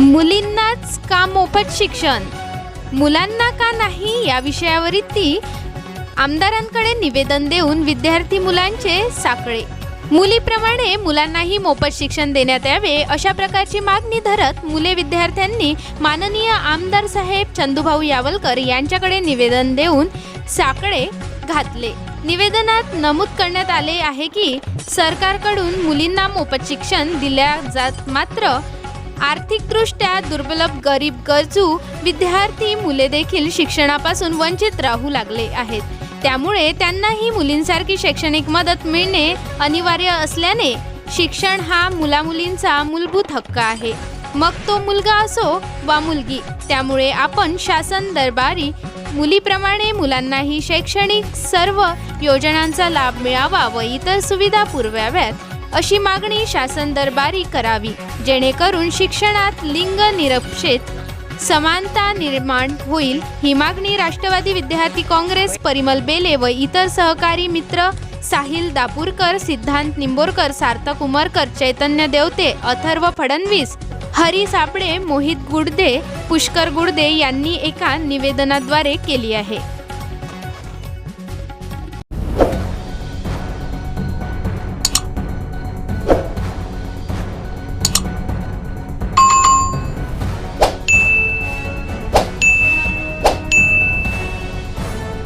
मुलींनाच का मोफत शिक्षण? मुलांना का नाही? या विषयावरील ती आमदारांकडे निवेदन देऊन विद्यार्थी मुलांचे साकळे मुलीप्रमाणे मुलांनाही मोफत शिक्षण देण्यात यावे अशा प्रकारची मागणी धरत मुले विद्यार्थ्यांनी माननीय आमदार साहेब चंदूभाऊ यावलकर यांच्याकडे निवेदन देऊन साकडे घातले. निवेदनात नमूद करण्यात आले आहे की सरकारकडून मुलींना मोफत शिक्षण दिल्या जात मात्र आर्थिकदृष्ट्या दुर्बलभ गरीब गरजू विद्यार्थी मुले देखील शिक्षणापासून वंचित राहू लागले आहेत. त्यामुळे त्यांनाही मुलींसारखी शैक्षणिक मदत मिळणे अनिवार्य असल्याने शिक्षण हा मुलामुलींचा मूलभूत हक्क आहे. मग तो मुलगा असो वा मुलगी त्यामुळे आपण शासन दरबारी मुलीप्रमाणे मुलांनाही शैक्षणिक सर्व योजनांचा लाभ मिळावा व इतर सुविधा पुरवाव्यात. अशी मागणी शासन दरबारी करावी जेणेकरून शिक्षणात लिंग निरपेक्षित समानता निर्माण होईल. ही मागणी राष्ट्रवादी विद्यार्थी काँग्रेस परिमल बेले व इतर सहकारी मित्र साहिल दापूरकर सिद्धांत निंबोरकर सार्थक उमरकर चैतन्य देवते अथर्व फडणवीस हरी सापडे मोहित गुडदे पुष्कर गुडदे यांनी एका निवेदनाद्वारे केली आहे.